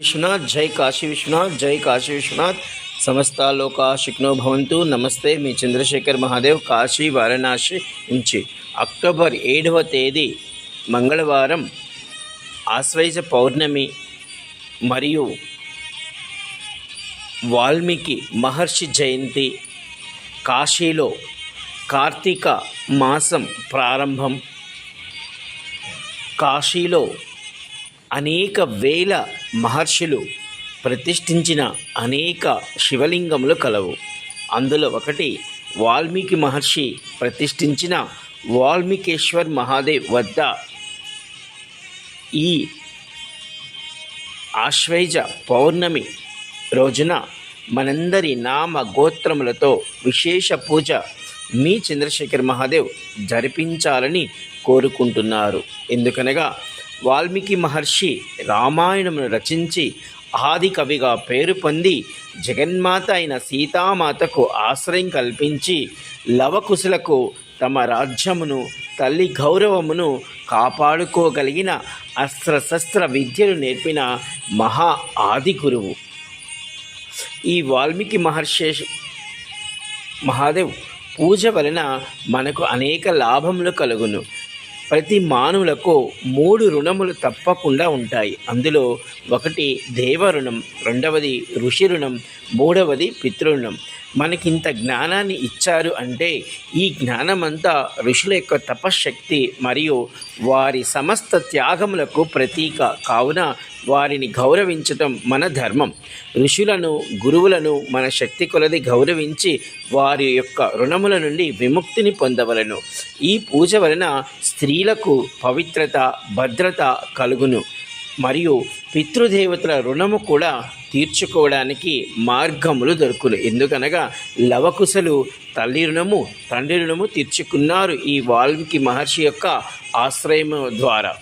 విశ్వనాథ్ జై కాశీ విశ్వనాథ్ జై కాశీ విశ్వనాథ్. సమస్త లోకా శిక్నో భవంతు. నమస్తే మీ చంద్రశేఖర్ మహాదేవ్ కాశీ వారణాసి నుంచి. అక్టోబర్ ఏడవ తేదీ మంగళవారం ఆశ్వైజ పౌర్ణమి మరియు వాల్మీకి మహర్షి జయంతి కాశీలో కార్తీక మాసం ప్రారంభం. కాశీలో అనేక వేల మహర్షులు ప్రతిష్ఠించిన అనేక శివలింగములు కలవు. అందులో ఒకటి వాల్మీకి మహర్షి ప్రతిష్ఠించిన వాల్మీకేశ్వర్ మహాదేవ్ వద్ద ఈ ఆశ్వైజ పౌర్ణమి రోజున మనందరి నామ గోత్రములతో విశేష పూజ మీ చంద్రశేఖర్ మహాదేవ్ జరిపించాలని కోరుకుంటున్నారు. ఎందుకనగా వాల్మీకి మహర్షి రామాయణమును రచించి ఆది కవిగా పేరు పొంది జగన్మాత అయిన సీతామాతకు ఆశ్రయం కల్పించి లవకుశులకు తమ రాజ్యమును తల్లి గౌరవమును కాపాడుకోగలిగిన అస్త్రశస్త్ర విద్యను నేర్పిన మహా ఆది గురువు. ఈ వాల్మీకి మహర్షి మహాదేవ్ పూజ వలన మనకు అనేక లాభములు కలుగును. ప్రతి మానవులకు మూడు రుణములు తప్పకుండా ఉంటాయి. అందులో ఒకటి దేవ రుణం రెండవది ఋషి రుణం మూడవది పితృణం మనకింత జ్ఞానాన్ని ఇచ్చారు అంటే ఈ జ్ఞానమంతా ఋషుల యొక్క తపశ్శక్తి మరియు వారి సమస్త త్యాగములకు ప్రతీక. కావున వారిని గౌరవించటం మన ధర్మం. ఋషులను గురువులను మన శక్తి కొలది గౌరవించి వారి యొక్క రుణముల నుండి విముక్తిని పొందవలను. ఈ పూజ వలన స్త్రీలకు పవిత్రత భద్రత కలుగును. మరియు పితృదేవతల రుణము కూడా తీర్చుకోవడానికి మార్గములు దొరుకును. ఎందుకనగా లవకుశలు తల్లి రుణము తండ్రి రుణము తీర్చుకున్నారు ఈ వాల్మీకి మహర్షి యొక్క ఆశ్రయము ద్వారా.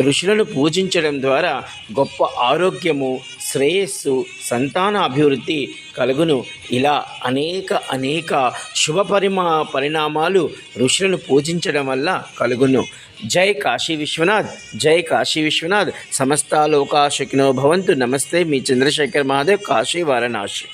ఋషులను పూజించడం ద్వారా గొప్ప ఆరోగ్యము శ్రేయస్సు సంతాన అభివృద్ధి కలుగును. ఇలా అనేక అనేక శుభ పరిమా పరిణామాలు ఋషులను పూజించడం వల్ల కలుగును. జై కాశీ విశ్వనాథ్ జై కాశీ విశ్వనాథ్. సమస్త లోకాశకినో భవంతు. నమస్తే మీ చంద్రశేఖర్ మహాదేవ్. కాశీ వారణాసి.